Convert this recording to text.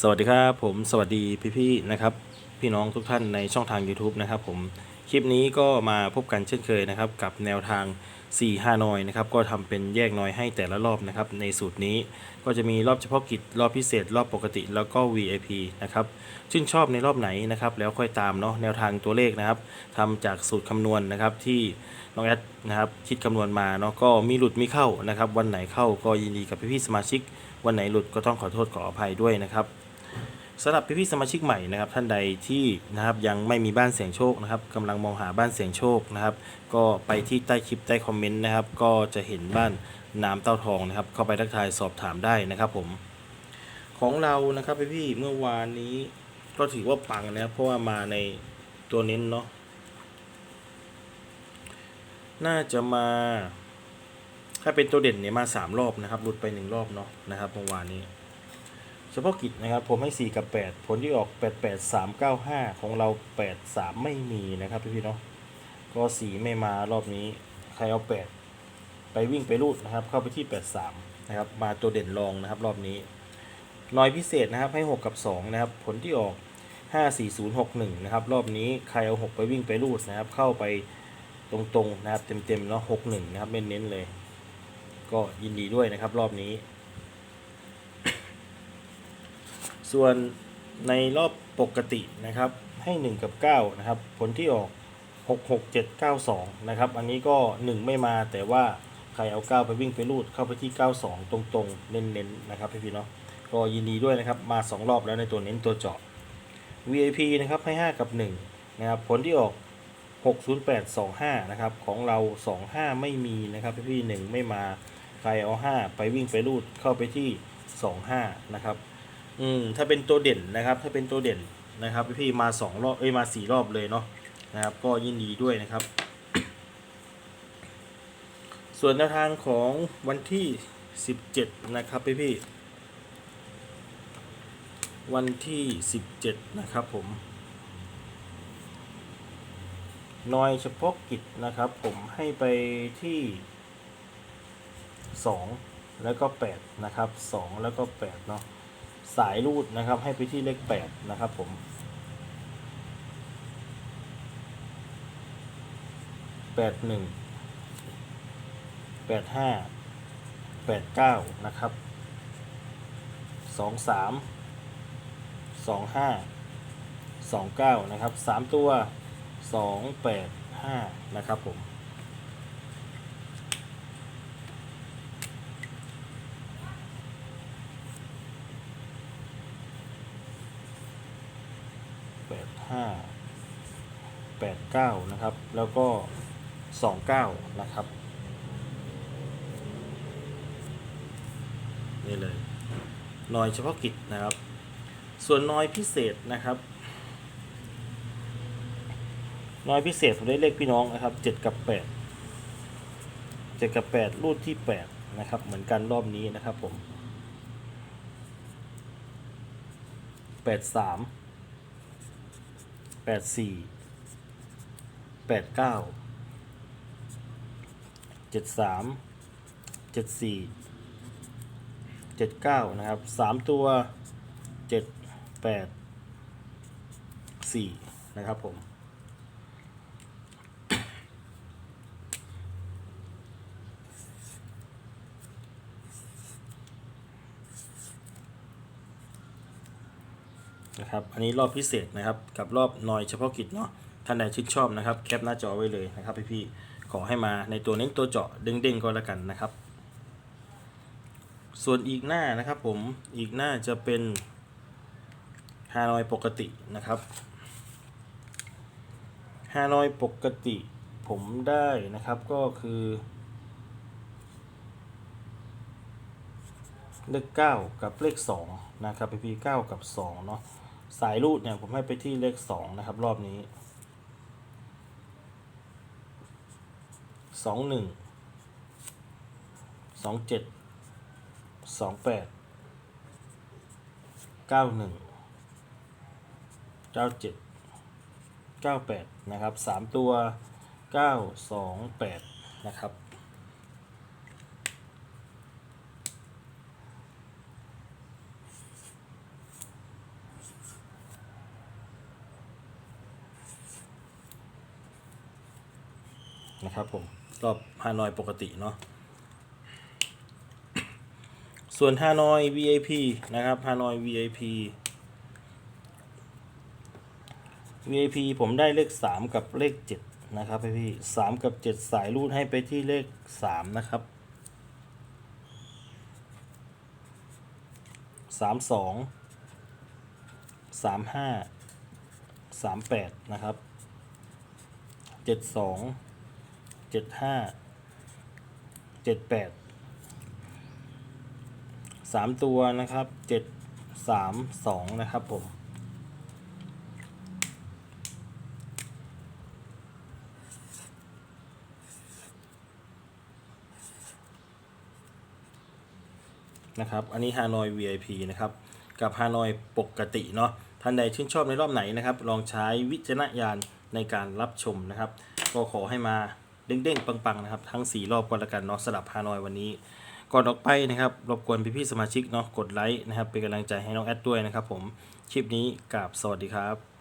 สวัสดีครับผมสวัสดีพี่ๆนะครับ พี่น้องทุกท่านในช่องทาง YouTube นะครับผมคลิปนี้ก็มาพบกันเช่นเคยนะครับ กับแนวทาง 4 5นอยนะครับก็ทำเป็นแยกนอยให้แต่ละรอบนะครับ ในสูตรนี้ก็จะมีรอบเฉพาะกิจรอบพิเศษ รอบปกติแล้วก็ VIP นะครับชื่นชอบในรอบไหนนะครับ แล้วค่อยตามเนาะแนวทางตัวเลขนะครับทำจากสูตรคำนวณนะครับที่น้องแอดนะครับคิดคำนวณมาเนาะก็มีหลุดมีเข้านะครับ วันไหนเข้าก็ยินดีกับพี่ๆสมาชิก วันไหนหลุดก็ต้องขอโทษขออภัยด้วยนะครับ สำหรับพี่ๆสมาชิกใหม่นะครับท่านใดที่นะครับยังไม่มีบ้านเสียงโชคนะครับกำลังมองหาบ้านเสียงโชคนะครับ ก็ไปที่ใต้คลิปใต้คอมเมนต์นะครับ ก็จะเห็นบ้านน้ำเต้าทองนะครับ เข้าไปทักทายสอบถามได้นะครับผม ของเรานะครับพี่ๆเมื่อวานนี้ก็ถือว่าปังนะครับเพราะว่ามาในตัวเน้นเนาะน่าจะมา ถ้าเป็นตัวเด่นเนี่ยมาสามรอบนะครับหลุดไปหนึ่งรอบเนาะนะครับเมื่อวานนี้ เฉพาะกิจนะครับผมให้ 4 กับ 8 ผลที่ออก 8 8 3 9 5 ของเรา 8 3 ไม่มีนะครับพี่ๆเนาะก็ 4 ไม่มารอบนี้ ใครเอา 8 ไปวิ่งไปรูดนะครับ เข้าไปที่ 8 3 นะครับ มาตัวเด่นรองนะครับ รอบนี้น้อยพิเศษนะครับให้ 6 กับ 2 นะครับ ผลที่ออก 5 4 0 6 1 นะครับ รอบนี้ใครเอา 6 ไปวิ่งไปรูดนะครับ เข้าไปตรงๆนะครับ เต็มๆเนาะ6 1 นะครับเน้นๆเลย ก็ยินดีด้วยนะครับ รอบนี้ ส่วนในรอบปกตินะครับให้ 1 กับ 9 นะครับ ผลที่ออก 6 6 7 9 2 นะครับ อันนี้ก็ 1 ไม่มาแต่ว่าใครเอา 9 ไปวิ่งไปรูดเข้าไปที่ 92 ตรงๆ เน้นๆ นะครับพี่ๆเนาะก็ยินดีด้วยนะครับ มา 2 รอบแล้วในตัวเน้นตัวเจาะ VIP นะครับให้ 5 กับ 1 นะครับ ผลที่ออก 60825 นะครับ ของเรา 25 ไม่มีนะครับพี่ๆ1ไม่มา ใครเอา 5 ไปวิ่งไปรูดเข้าไปที่ 25 นะครับ อืมถ้าเป็นตัวเด่นนะครับ ถ้าเป็นตัวเด่นนะครับพี่มาสองรอบเอ้ยมาสี่รอบเลยเนาะนะครับ ก็ยินดีด้วยนะครับ ส่วนแนวทางของวันที่สิบเจ็ดนะครับพี่พี่วันที่สิบเจ็ดนะครับผมน้อยเฉพาะกิจนะครับ ผมให้ไปที่สองแล้วก็แปดนะครับสองแล้วก็แปดเนาะ สายรูดนะครับ ให้ไปที่เลขแปดนะครับผมแปดหนึ่งแปดห้าแปดเก้านะครับสองสามสองห้าสองเก้านะครับสามตัวสองแปดห้านะครับผม แปด ห้าแปดเก้านะครับ แล้วก็สองเก้านะครับ นี่เลยนอยเฉพาะกิจนะครับ ส่วนนอยพิเศษนะครับนอยพิเศษผมได้เลขพี่น้องนะครับเจ็ดกับแปดเจ็ดกับแปดรูดที่แปดนะครับ เหมือนกันรอบนี้นะครับผมแปดสาม แปดสี่แปดเก้าเจ็ดสามเจ็ดสี่เจ็ดเก้านะครับสามตัวเจ็ดแปดสี่นะครับผม นะครับ อันนี้รอบพิเศษนะครับ กับรอบนอยเฉพาะกิจเนาะ ท่านใดชื่นชอบนะครับ แคปหน้าจอไว้เลยนะครับพี่ๆ ขอให้มาในตัวเน้นตัวเจาะเด้งๆก็แล้วกันนะครับ ส่วนอีกหน้านะครับผม อีกหน้าจะเป็นฮานอยปกตินะครับฮานอยปกติผมได้นะครับก็คือเลข9กับเลข2นะครับพี่พี่9กับ2เนาะ สายรูดเนี่ยผมให้ไปที่เลขสองนะครับ รอบนี้สองหนึ่งสองเจ็ดสองแปดเก้าหนึ่งเก้าเจ็ดเก้าแปดนะครับสามตัวเก้าสองแปดนะครับ นะครับผมรอบฮานอยปกติเนาะส่วนฮานอย VIP นะครับฮานอย VIP VIP ผมได้เลข 3 กับเลข 7 นะครับพี่พี่สามกับ 7 สายรูดให้ไปที่เลข 3 นะครับสามสองสามห้าสามแปดนะครับเจ็ดสอง เจ็ดห้าเจ็ดแปดสามตัวนะครับเจ็ดสามสองนะครับผมนะครับ อันนี้ฮานอย VIP นะครับ กับฮานอยปกติเนาะ ท่านใดชื่นชอบในรอบไหนนะครับ ลองใช้วิจารณญาณในการรับชมนะครับ ก็ขอให้มา เด้งๆ ปังๆ นะครับ ทั้ง 4 รอบก็แล้วกันเนาะสลับฮานอยวันนี้ ก่อนออกไปนะครับรบกวนพี่ๆสมาชิกเนาะกดไลค์นะครับเป็นกำลังใจให้น้องแอดด้วยนะครับผมคลิปนี้กับสวัสดีครับ